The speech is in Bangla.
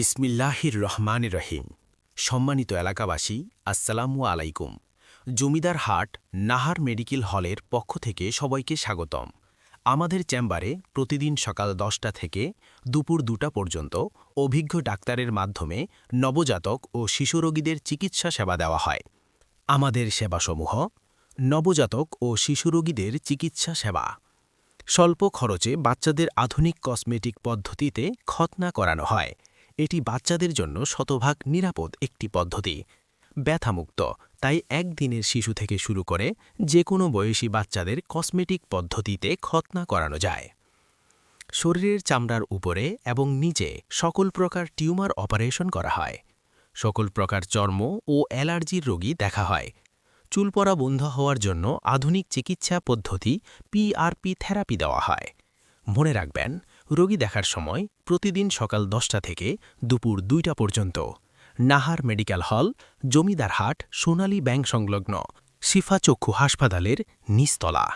বিসমিল্লাহির রহমান রহিম। সম্মানিত এলাকাবাসী, আসসালামু আলাইকুম। জমিদার হাট, নাহার মেডিকেল হলের পক্ষ থেকে সবাইকে স্বাগতম। আমাদের চেম্বারে প্রতিদিন সকাল দশটা থেকে দুপুর দুটা পর্যন্ত অভিজ্ঞ ডাক্তারের মাধ্যমে নবজাতক ও শিশুরোগীদের চিকিৎসা সেবা দেওয়া হয়। আমাদের সেবাসমূহ, নবজাতক ও শিশুরোগীদের চিকিৎসা সেবা। স্বল্প খরচে বাচ্চাদের আধুনিক কসমেটিক পদ্ধতিতে খতনা করানো হয়। এটি বাচ্চাদের জন্য শতভাগ নিরাপদ একটি পদ্ধতি। ব্যথামুক্ত, তাই একদিনের শিশু থেকে শুরু করে যে কোনো বয়সী বাচ্চাদের কসমেটিক পদ্ধতিতে খতনা করানো যায়। শরীরের চামড়ার উপরে এবং নিচে সকল প্রকার টিউমার অপারেশন করা হয়। সকল প্রকার চর্ম ও অ্যালার্জির রোগী দেখা হয়। চুল পড়া বন্ধ হওয়ার জন্য আধুনিক চিকিৎসা পদ্ধতি পিআরপি থেরাপি দেওয়া হয়। মনে রাখবেন রোগী দেখার সময় প্রতিদিন সকাল দশটা থেকে দুপুর দুইটা পর্যন্ত। নাহার মেডিকেল হল জমিদারহাট সোনালী ব্যাংক সংলগ্ন, শিফা চক্ষু হাসপাতালের নিস্তলা